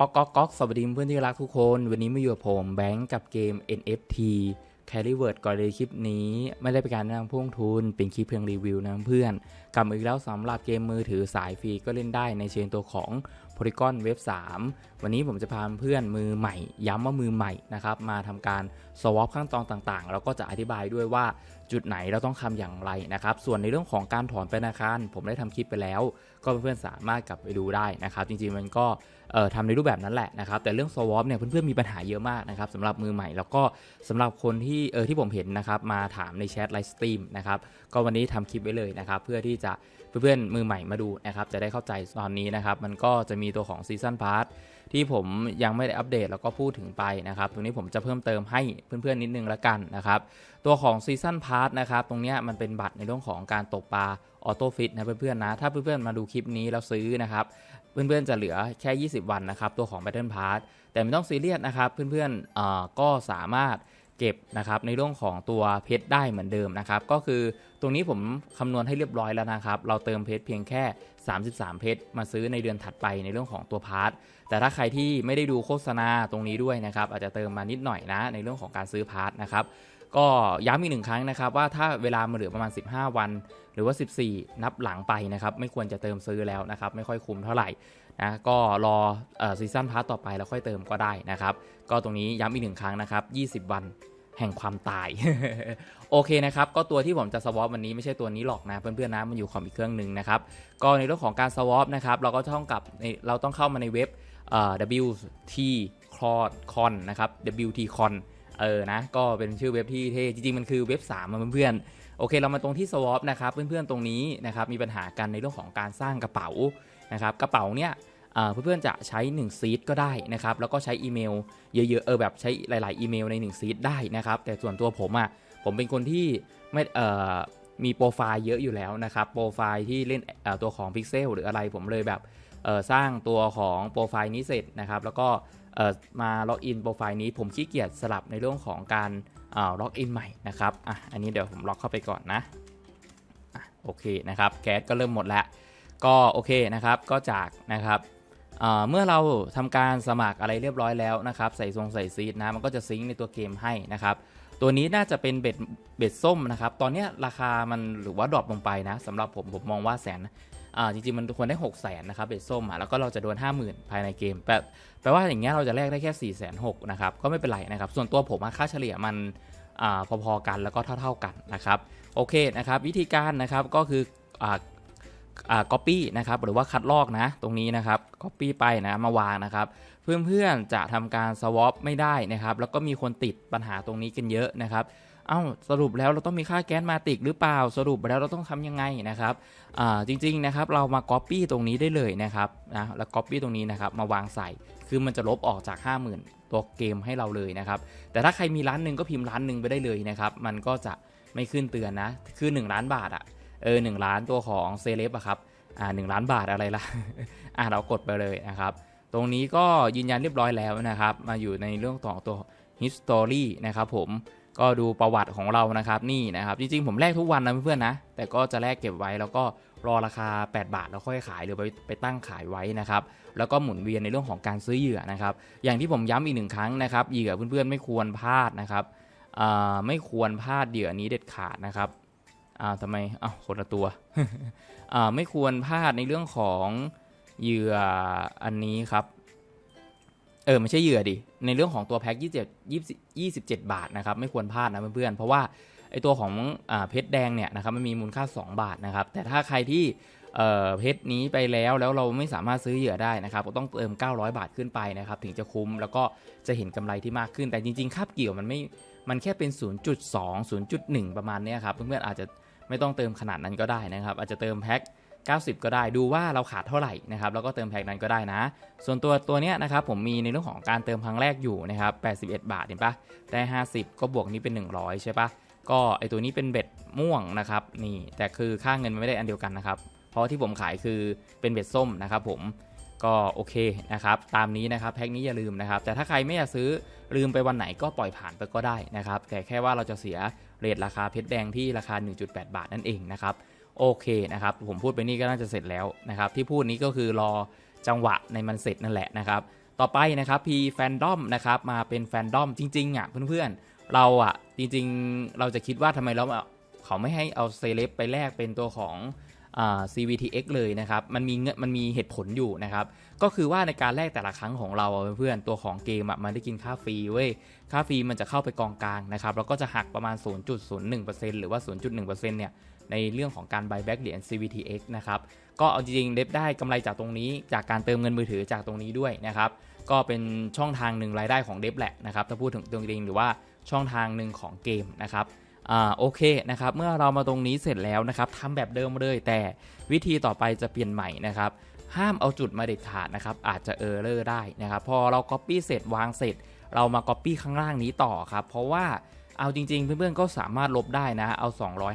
ก๊อกก๊อกก๊อกสวัสดีเพื่อนที่รักทุกคน วันนี้มาอยู่กับผมแบงก์กับเกม NFT Carry Word ก่อนเลยคลิปนี้ ไม่ได้เป็นการแนะนำพุ่งทุน เป็นคลิปเพียงรีวิวนะเพื่อนกลับมาอีกแล้วสำหรับเกมมือถือสายฟรีก็เล่นได้ในเชนตัวของ Polygon Web 3 วันนี้ผมจะพาเพื่อนมือใหม่ ย้ำว่ามือใหม่นะครับ มาทำการ swap ขั้นตอนต่างๆแล้วก็จะอธิบายด้วยว่าจุดไหนเราต้องทำอย่างไรนะครับ ส่วนในเรื่องของการถอนไปธนาคาร ผมได้ทำคลิปไปแล้ว ก็เพื่อนๆสามารถกลับไปดูได้นะครับ จริงๆมันก็ทำในรูปแบบนั้นแหละนะครับ แต่เรื่อง swap เนี่ยเพื่อนๆมีปัญหาเยอะมากนะครับสำหรับมือใหม่แล้วก็สำหรับคนที่เออที่ผมเห็นนะครับมาถามในแชทไลฟ์สตรีมนะครับก็วันนี้ทำคลิปไว้เลยนะครับ เพื่อที่จะเพื่อนๆมือใหม่มาดูนะครับจะได้เข้าใจตอนนี้นะครับมันก็จะมีตัวของซีซันพาร์ท ที่ผมยังไม่ได้อัปเดตแล้วก็พูดถึงไปนะครับตรงนี้ผมจะเพิ่มเติมให้เพื่อนๆนิดนึงละกันนะครับตัวของซีซันพาร์ทนะครับตรงนี้มันเป็นบัตรในเรื่องของการตกปลาออโต้ฟิตนะเพื่อนๆนะถ้าเพื่อนๆมาดูคลิปนี้แล้วซื้อนะครับเพื่อนๆจะเหลือแค่ 20 วันนะครับตัวของ Battle Pass แต่ไม่ต้องซีเรียสนะครับเพื่อนๆก็สามารถ เก็บนะครับในเรื่องของตัวเพชรได้เหมือนเดิมนะครับก็คือตรงนี้ผมคำนวณให้เรียบร้อยแล้วนะครับ เราเติมเพชรเพียงแค่ 33 เพชรมาซื้อในเดือนถัดไปในเรื่องของตัวพาร์ทแต่ถ้าใครที่ไม่ได้ดูโฆษณาตรงนี้ด้วยนะครับอาจจะเติมมานิดหน่อยนะในเรื่องของการซื้อพาร์ทนะครับก็ย้ำอีกหนึ่งครั้งนะครับว่าถ้าเวลามาเหลือประมาณ 15 วัน หรือว่า 14 นับหลังไปนะครับไม่ควรจะเติมซื้อแล้วนะครับไม่ค่อยคุ้มเท่าไหร่ นะก็รอซีซั่นพาร์ทต่อไปแล้วค่อยเติมก็ได้นะครับ ก็ตรงนี้ย้ำอีกหนึ่งครั้งนะครับ 20 วันแห่งความตาย โอเคนะครับ ก็ตัวที่ผมจะสวอปวันนี้ไม่ใช่ตัวนี้หรอกนะ เพื่อนๆนะมันอยู่คอมอีกเครื่องหนึ่งนะครับ ก็ในเรื่องของการสวอปนะครับ เราก็ต้องกลับเราต้องเข้ามาในเว็บเอ่อ WT Con นะครับ WT Con เออนะก็เป็นชื่อเว็บที่เท่จริงๆ มันคือเว็บ 3 มาเพื่อนๆ โอเคเรามาตรงที่ swap นะครับเพื่อนๆตรงนี้นะครับมีปัญหากันในเรื่องของการสร้างกระเป๋านะครับกระเป๋าเนี่ยเอ่อเพื่อนๆจะใช้1ซีดก็ได้นะครับแล้วก็ใช้อีเมลเยอะๆเออแบบใช้หลาย ๆ อีเมลใน1ซีดได้นะครับแต่ส่วนตัวผมอะ่ะผมเป็นคนที่ไม่เอ่อมีโปรไฟล์เยอะอยู่แล้วนะครับโปรไฟล์ที่เล่นตัวของ Pixel หรืออะไรผมเลยแบบสร้างตัวของโปรไฟล์นี้เสร็จนะครับแล้วก็ มาล็อกอินโปรไฟล์นี้ผมขี้เกียจสลับในเรื่องของการล็อกอินใหม่นะครับอะอันนี้เดี๋ยวผมล็อกเข้าไปก่อนนะอะโอเคนะครับแก๊สก็เริ่มหมดแล้ว ก็โอเคนะครับก็จากนะครับเอ่อเมื่อเราทำการสมัครอะไรเรียบร้อยแล้วนะครับใส่ทรงใส่ซีดนะมันก็จะซิงค์ในตัวเกมให้นะครับตัวนี้น่าจะเป็นเบ็ดเบ็ดส้มนะครับ ตอนนี้ราคามันหรือว่าดรอปลงไปนะสำหรับผมผมมองว่าแสน อ่าจริงๆ มันควรได้6 0 0 0 0นนะครับเบ็ดส้มอะแล้วก็เราจะโดน 50,000 ภายในเกมแปลแปลว่าอย่างเงี้ยเราจะแลกได้แค่4 6 0 0 0นะครับก็ไม่เป็นไรนะครับส่วนตัวผมค่าเฉลี่ยมันอ่าพอๆกันแล้วก็เท่า ๆกันนะครับโอเคนะครับวิธีการนะครับก็คืออ่าอ่า copy นะครับหรือว่าคัดลอกนะตรงนี้นะครับ copy ไปนะมาวางนะครับเพื่อนๆจะทำการ swap ไม่ได้นะครับแล้วก็มีคนติดปัญหาตรงนี้กันเยอะนะครับ เอ้าสรุปแล้วเราต้องมีค่าแก๊สมาติกหรือเปล่าสรุปแล้วเราต้องทำยังไงนะครับจริงๆนะครับเรามา copy ตรงนี้ได้เลยนะครับนะแล้ว copy ตรงนี้นะครับมาวางใส่คือมันจะลบออกจาก 50,000 ตัวเกมให้เราเลยนะครับแต่ถ้าใครมีร้านหนึ่งก็พิมพ์ร้านหนึ่งไปได้เลยนะครับมันก็จะไม่ขึ้นเตือนนะคือ 1 ล้านบาทอะเออหล้านตัวของเซเลบอะครับอ่าหล้านบาทอะไรล่ะอ่าเรากดไปเลยนะครับตรงนี้ก็ยืนยันเรียบร้อยแล้วนะครับ มาอยู่ในเรื่องของตัว history นะครับผม ก็ดูประวัติของเรานะครับนี่นะครับ จริงๆ ผมแลกทุกวันนะเพื่อนๆนะ แต่ก็จะแลกเก็บไว้แล้วก็รอราคา 8 บาทแล้วค่อยขายหรือไปไปตั้งขายไว้นะครับ แล้วก็หมุนเวียนในเรื่องของการซื้อเหยื่อนะครับ อย่างที่ผมย้ำอีกหนึ่งครั้งนะครับเหยื่อเพื่อนๆไม่ควรพลาดนะครับอ่าไม่ควรพลาดเหยื่อนี้เด็ดขาดนะครับอ่าทำไมอ้าวคนละตัวอ่าไม่ควรพลาดในเรื่องของเหยื่ออันนี้ครับ เออไม่ใช่เหยื่อดิ ในเรื่องของตัวแพ็ค27 27 บาทนะครับไม่ควรพลาดนะเพื่อนๆ เพราะว่าไอตัวของอเพชรแดงเนี่ยนะครับมันมีมูลค่า 2 บาทนะครับ แต่ถ้าใครที่เออเพชรนี้ไปแล้วแล้วเราไม่สามารถซื้อเหยื่อได้นะครับก็ต้องเติม 900 บาทขึ้นไปนะครับถึงจะคุ้มแล้วก็จะเห็นกำไรที่มากขึ้น แต่จริงๆคาบเกี่ยวมันไม่มันแค่เป็น 0.2 0.1 ประมาณนี้ครับเพื่อนๆอาจจะไม่ต้องเติมขนาดนั้นก็ได้นะครับ อาจจะเติมแพ็ค 90 ก็ได้ดูว่าเราขาดเท่าไหร่นะครับแล้วก็เติมแพ็คนั้นก็ได้นะ ส่วนตัวตัวเนี้ยนะครับผมมีในเรื่องของการเติมครั้งแรกอยู่นะครับ81 บาทเห็นปะได้ 50 ก็บวกนี้เป็น 100 ใช่ปะก็ไอตัวนี้เป็นเบ็ดม่วงนะครับนี่แต่คือค่าเงินมันไม่ได้อันเดียวกันนะครับเพราะที่ผมขายคือเป็นเบ็ดส้มนะครับผมก็โอเคนะครับตามนี้นะครับแพ็คนี้อย่าลืมนะครับแต่ถ้าใครไม่อยากซื้อลืมไปวันไหนก็ปล่อยผ่านไปก็ได้นะครับแต่แค่ว่าเราจะเสียเรทราคาเพชรแดงที่ราคา 1.8 บาทนั่นเองนะครับ โอเคนะครับผมพูดไปนี่ก็น่าจะเสร็จแล้วนะครับที่พูดนี้ก็คือรอจังหวะในมันเสร็จนั่นแหละนะครับต่อไปนะครับพีแฟนดอมนะครับมาเป็นแฟนดอมจริงๆอะเพื่อนๆเราอะจริงๆเราจะคิดว่าทำไมเราเขาไม่ให้เอาเซเลบไปแลกเป็นตัวของ CVTX เลยนะครับ มันมีเงินมันมีเหตุผลอยู่นะครับ ก็คือว่าในการแลกแต่ละครั้งของเราเพื่อนๆตัวของเกมอะมันได้กินค่าฟรีเว้ย ค่าฟรีมันจะเข้าไปกองกลางนะครับ แล้วก็จะหักประมาณ 0.01%หรือว่า 0.1%เนี่ย ในเรื่องของการ buyback เหรียญ CVTX นะครับ ก็เอาจริงๆเดฟได้กำไรจากตรงนี้ จากการเติมเงินมือถือจากตรงนี้ด้วยนะครับ ก็เป็นช่องทางหนึ่งรายได้ของเดฟแหละนะครับ ถ้าพูดถึงตรงจริงหรือว่าช่องทางหนึ่งของเกมนะครับ อ่าโอเคนะครับเมื่อเรามาตรงนี้เสร็จแล้วนะครับทำแบบเดิมเลยแต่วิธีต่อไปจะเปลี่ยนใหม่นะครับห้ามเอาจุดมาเด็ดขาดนะครับอาจจะเออร์เลอร์ได้นะครับพอเรา Copy เสร็จวางเสร็จ เรามา Copy ข้างล่างนี้ต่อครับเพราะว่าเอาจริงๆ เพื่อนๆก็สามารถลบได้นะ เอา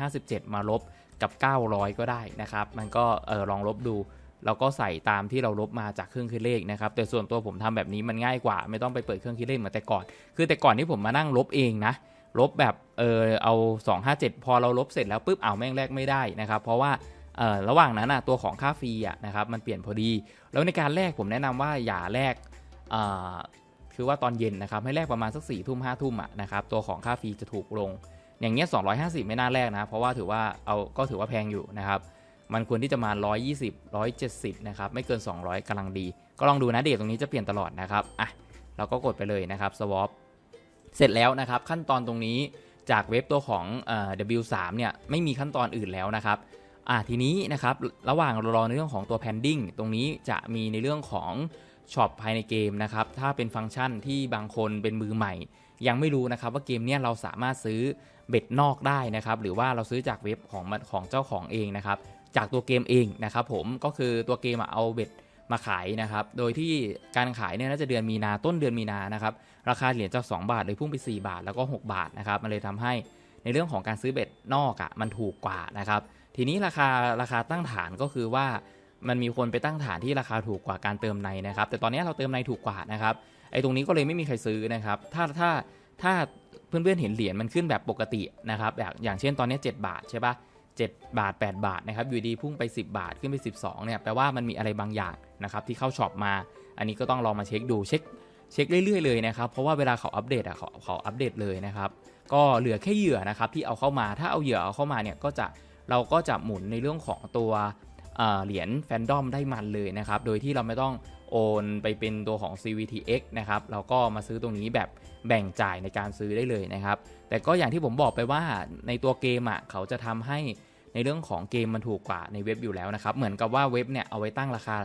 257 มาลบกับ 900 ก็ได้นะครับ มันก็เออลองลบดู เราก็ใส่ตามที่เราลบมาจากเครื่องคิดเลขนะครับ แต่ส่วนตัวผมทำแบบนี้มันง่ายกว่า ไม่ต้องไปเปิดเครื่องคิดเลขเหมือนแต่ก่อน คือแต่ก่อนที่ผมมานั่งลบเองนะ ลบแบบเออเอา 257 พอเราลบเสร็จแล้วปุ๊บเอาแม่งแรกไม่ได้นะครับ เพราะว่าเออระหว่างนั้นนะตัวของค่าฟรีอะนะครับมันเปลี่ยนพอดี แล้วในการแลกผมแนะนำว่าอย่าแลกอ่าคือว่าตอนเย็นนะครับให้แลกประมาณสัก4ี่ทุ่มห้าทุ่มอะนะครับตัวของค่าฟรีจะถูกลง อย่างเงี้ย250 ไม่น่าแลกนะ เพราะว่าถือว่าเอาก็ถือว่าแพงอยู่นะครับมันควรที่จะมา 120 170 นะครับ ไม่เกิน 200กำลังดี ก็ลองดูนะเดทตรงนี้จะเปลี่ยนตลอดนะครับ อะ เราก็กดไปเลยนะครับ swap เสร็จแล้วนะครับ ขั้นตอนตรงนี้จากเว็บตัวของออ W3 เนี่ยไม่มีขั้นตอนอื่นแล้วนะครับอะทีนี้นะครับระหว่างรอในเรื่องของตัว pending ตรงนี้จะมีในเรื่องของช็อปภายในเกมนะครับถ้าเป็นฟังก์ชันที่บางคนเป็นมือใหม่ ยังไม่รู้นะครับว่าเกมเนี้ยเราสามารถซื้อเบ็ดนอกได้นะครับหรือว่าเราซื้อจากเว็บของของเจ้าของเองนะครับจากตัวเกมเองนะครับผมก็คือตัวเกมเอาเบ็ดมาขายนะครับ โดยที่การขายเนี่ยน่าจะเดือนมีนาต้นเดือนมีนานะครับ ราคาเหรียญจาก 2 บาทเลยพุ่งไป 4 บาทแล้วก็ 6 บาทนะครับมันเลยทำให้ในเรื่องของการซื้อเบ็ดนอกอะ่ะมันถูกกว่านะครับทีนี้ราคาราคาตั้งฐานก็คือว่ามันมีคนไปตั้งฐานที่ราคาถูกกว่าการเติมในนะครับ แต่ตอนนี้เราเติมในถูกกว่านะครับไอ้ตรงนี้ก็เลยไม่มีใครซื้อนะครับ ถ้าถ้าถ้าเพื่อนๆเห็นเหรียญมันขึ้นแบบปกตินะครับอย่างอย่างเช่นตอนนี้ 7 บาทใช่ปะ7บาท 8 บาทนะครับอยู่ดีพุ่งไป 10 บาทขึ้นไป 12เนี่ยแปลว่ามันมีอะไรบางอย่างนะครับที่เข้าช็อปมา อันนี้ก็ต้องลองมาเช็คดูเช็ค เช็คเรื่อยๆเลยนะครับ เพราะว่าเวลาเขาอัปเดตอะเขาเขาอัปเดตเลยนะครับ ก็เหลือแค่เหยื่อนะครับที่เอาเข้ามา ถ้าเอาเหยื่อเอาเข้ามาเนี่ยก็จะเราก็จะหมุนในเรื่องของตัวเหรียญแฟนดอมได้มันเลยนะครับ โดยที่เราไม่ต้องโอนไปเป็นตัวของ CVTX นะครับ เราก็มาซื้อตรงนี้แบบแบ่งจ่ายในการซื้อได้เลยนะครับ แต่ก็อย่างที่ผมบอกไปว่าในตัวเกมอะเขาจะทำให้ในเรื่องของเกมมันถูกกว่าในเว็บอยู่แล้วนะครับ เหมือนกับว่าเว็บเนี่ยเอาไว้ตั้งราคา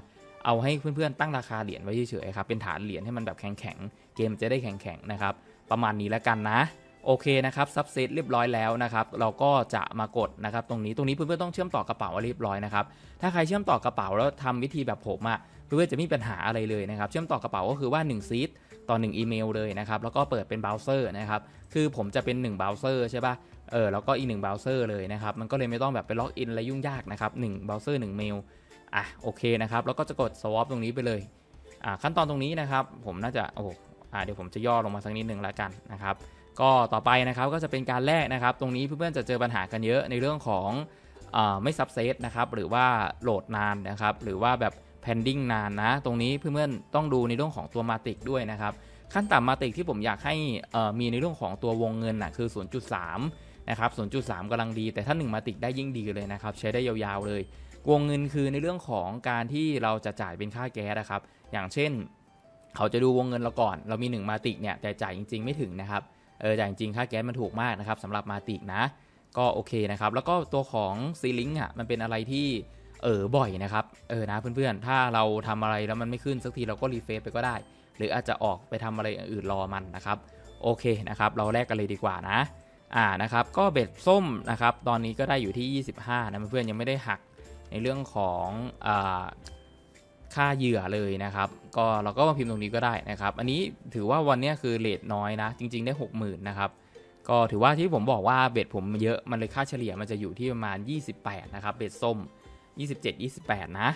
เอาให้เพื่อนๆตั้งราคาเหรียญไว้เฉยๆครับเป็นฐานเหรียญให้มันแบบแข็งๆเกมจะได้แข็งๆนะครับประมาณนี้แล้วกันนะโอเคนะครับซับเซตเรียบร้อยแล้วนะครับเราก็จะมากดนะครับตรงนี้ตรงนี้เพื่อนๆต้องเชื่อมต่อกระเป๋าเรียบร้อยนะครับถ้าใครเชื่อมต่อกระเป๋าแล้วทำวิธีแบบผมอะเพื่อนๆจะไม่มีปัญหาอะไรเลยนะครับเชื่อมต่อกระเป๋าก็คือว่า1ซีดต่อ1อีเมลเลยนะครับแล้วก็เปิดเป็นเบราว์เซอร์นะครับคือผมจะเป็น1เบราว์เซอร์ใช่ปะเออแล้วก็อีก1เบราว์เซอร์เลยนะครับมันก็เลยไม่ต้องแบบไปล็อกอินอะไรยุ่งยากนะครับ1เบราว์เซอร์1เมล อะโอเคนะครับ แล้วก็จะกด swap ตรงนี้ไปเลยอ่าขั้นตอนตรงนี้นะครับผมน่าจะโอ้โหอ่าเดี๋ยวผมจะย่อลงมาสักนิดหนึ่งแล้วกันนะครับก็ต่อไปนะครับก็จะเป็นการแลกนะครับ ตรงนี้เพื่อนๆจะเจอปัญหากันเยอะในเรื่องของอาไม่ซับเซตนะครับหรือว่าโหลดนานนะครับหรือว่าแบบ pending นานนะ ตรงนี้เพื่อนๆต้องดูในเรื่องของตัวมาติกด้วยนะครับขั้นต่ำมาติกที่ผมอยากให้อ่อมีในเรื่องของตัววงเงินนะคือ 0.3นะครับ0.3กำลังดี แต่ถ้า 1 มาติกได้ยิ่งดีเลยนะครับ ใช้ได้ยาวๆเลย วงเงินคือในเรื่องของการที่เราจะจ่ายเป็นค่าแก๊สนะครับ อย่างเช่น เขาจะดูวงเงินเราก่อน เรามี1มาติกเนี่ยแต่จ่ายจริง ๆ ไม่ถึงนะครับ เออจ่ายจริงค่าแก๊สมันถูกมากนะครับสำหรับมาติกนะ ก็โอเคนะครับ แล้วก็ตัวของซีลิงอะมันเป็นอะไรที่เออบ่อยนะครับ เออนะเพื่อนๆ ถ้าเราทำอะไรแล้วมันไม่ขึ้นสักทีเราก็รีเฟซไปก็ได้ หรืออาจจะออกไปทำอะไรอื่นรอมันนะครับ โอเคนะครับ เราแลกกันเลยดีกว่านะ อ่านะครับ ก็เบ็ดส้มนะครับ ตอนนี้ก็ได้อยู่ที่ 25นะเพื่อนๆยังไม่ได้หัก ในเรื่องของอค่าเหยื่อเลยนะครับ ก็เราก็มาพิมพ์ตรงนี้ก็ได้นะครับ อันนี้ถือว่าวันนี้คือเลทน้อยนะ จริง ๆได้ 60,000นะครับก็ถือว่าที่ผมบอกว่าเบ็ดผมเยอะมันเลยค่าเฉลี่ยมันจะอยู่ที่ประมาณ 28 นะครับ เบ็ดส้ม 27 28 นะ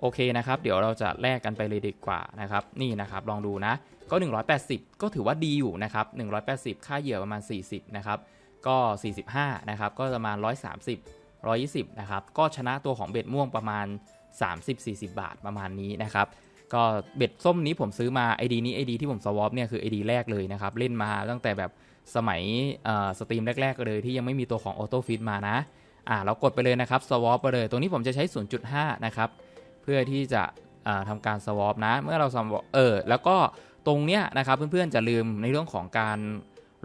โอเคนะครับ เดี๋ยวเราจะแลกกันไปเลยดีกว่านะครับ นี่นะครับ ลองดูนะ ก็ 180 ก็ถือว่าดีอยู่นะครับ 180 ค่าเหยื่อประมาณ 40 นะครับ ก็ 45 นะครับ ก็ประมาณ 130 120นะครับก็ชนะตัวของเบ็ดม่วงประมาณ 30-40 บาทประมาณนี้นะครับก็เบ็ดส้มนี้ผมซื้อมา ID นี้ ID ที่ผมสวอปเนี่ยคือ ID แรกเลยนะครับเล่นมาตั้งแต่แบบสมัยสตรีมแรก ๆ เลยที่ยังไม่มีตัวของออโต้ฟิตมานะอ่าเรากดไปเลยนะครับสวอปไปเลยตรงนี้ผมจะใช้ 0.5 นะครับ เพื่อที่จะอ่าทำการสวอปนะ เมื่อเราสวอปเออแล้วก็ตรงเนี้ยนะครับเพื่อนๆจะลืมในเรื่องของการ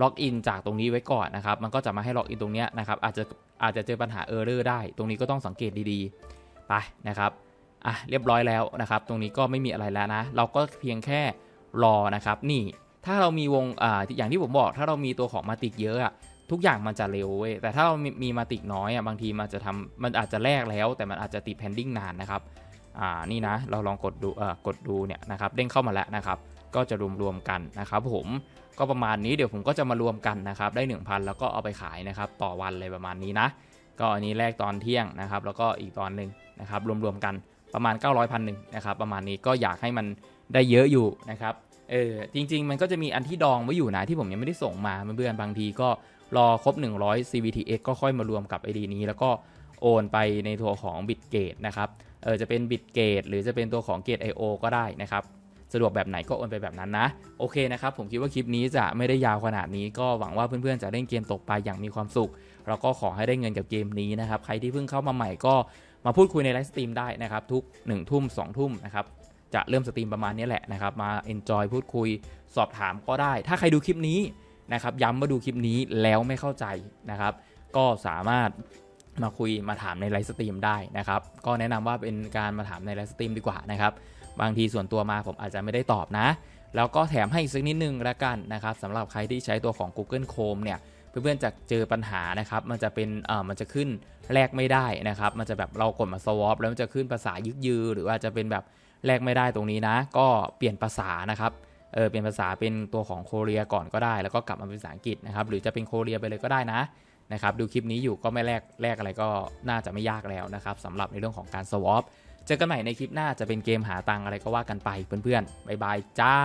ล็อกอินจากตรงนี้ไว้ก่อนนะครับ มันก็จะมาให้ล็อกอินตรงนี้นะครับ อาจจะอาจจะเจอปัญหาเออร์เรอร์ได้ ตรงนี้ก็ต้องสังเกตดีๆ ไปนะครับ อะเรียบร้อยแล้วนะครับ ตรงนี้ก็ไม่มีอะไรแล้วนะ เราก็เพียงแค่รอนะครับ นี่ ถ้าเรามีวง อ่า อย่างที่ผมบอก ถ้าเรามีตัวของมาติกเยอะอะทุกอย่างมันจะเร็วเว้ย แต่ถ้าเรามีมีมาติกน้อยอะ บางทีมันจะทำมันอาจจะแลกแล้ว แต่มันอาจจะติดแพนดิ้งนานนะครับ อ่า นี่นะ เราลองกดดู เอ่อ กดดูเนี่ยนะครับ เด้งเข้ามาแล้วนะครับ ก็จะรวมๆกันนะครับผมก็ประมาณนี้เดี๋ยวผมก็จะมารวมกันนะครับได้ 1,000 แล้วก็เอาไปขายนะครับต่อวันเลยประมาณนี้นะ ก็อันนี้แรกตอนเที่ยงนะครับแล้วก็อีกตอนหนึ่งนะครับรวมๆกันประมาณ 900พันหนึ่งนะครับประมาณนี้ก็อยากให้มันได้เยอะอยู่นะครับเออจริง ๆ มันก็จะมีอันที่ดองไว้อยู่นะที่ผมยังไม่ได้ส่งมาเพื่อนๆบางทีก็รอครบ 100 CVTX ก็ค่อยมารวมกับ ID นี้ แล้วก็โอนไปในตัวของ Bitgate นะครับเออจะเป็น Bitgate หรือจะเป็นตัวของ Gate IO ก็ได้นะครับ สะดวกแบบไหนก็โอนไปแบบนั้นนะ โอเคนะครับ ผมคิดว่าคลิปนี้จะไม่ได้ยาวขนาดนี้ ก็หวังว่าเพื่อนๆจะเล่นเกมตกปลาอย่างมีความสุข แล้วก็ขอให้ได้เงินกับเกมนี้นะครับ ใครที่เพิ่งเข้ามาใหม่ก็มาพูดคุยในไลฟ์สตรีมได้นะครับ ทุก1ทุ่ม2ทุ่มนะครับจะเริ่มสตรีมประมาณนี้แหละนะครับ มา enjoy พูดคุยสอบถามก็ได้ ถ้าใครดูคลิปนี้นะครับ ย้ำว่าดูคลิปนี้แล้วไม่เข้าใจนะครับ ก็สามารถมาคุยมาถามในไลฟ์สตรีมได้นะครับ ก็แนะนำว่าเป็นการมาถามในไลฟ์สตรีมดีกว่านะครับ บางทีส่วนตัวมาผมอาจจะไม่ได้ตอบนะ แล้วก็แถมให้อีกสักนิดนึงละกันนะครับสำหรับใครที่ใช้ตัวของ Google Chrome เนี่ยเพื่อนๆจะเจอปัญหานะครับมันจะเป็นเอ่อมันจะขึ้นแลกไม่ได้นะครับมันจะแบบเรากดมาสวอปแล้วมันจะขึ้นภาษายึกยือ หรือว่าจะเป็นแบบแลกไม่ได้ตรงนี้นะ ก็เปลี่ยนภาษานะครับเออเปลี่ยนภาษาเป็นตัวของโคเรียก่อนก็ได้ แล้วก็กลับมาเป็นภาษาอังกฤษนะครับหรือจะเป็นโคเรียไปเลยก็ได้นะนะครับดูคลิปนี้อยู่ก็ไม่แลกแลกอะไรก็น่าจะไม่ยากแล้วนะครับสำหรับในเรื่องของการสวอป เจอกันใหม่ในคลิปหน้าจะเป็นเกมหาตังอะไรก็ว่ากันไปเพื่อนๆบ๊ายบายจ้า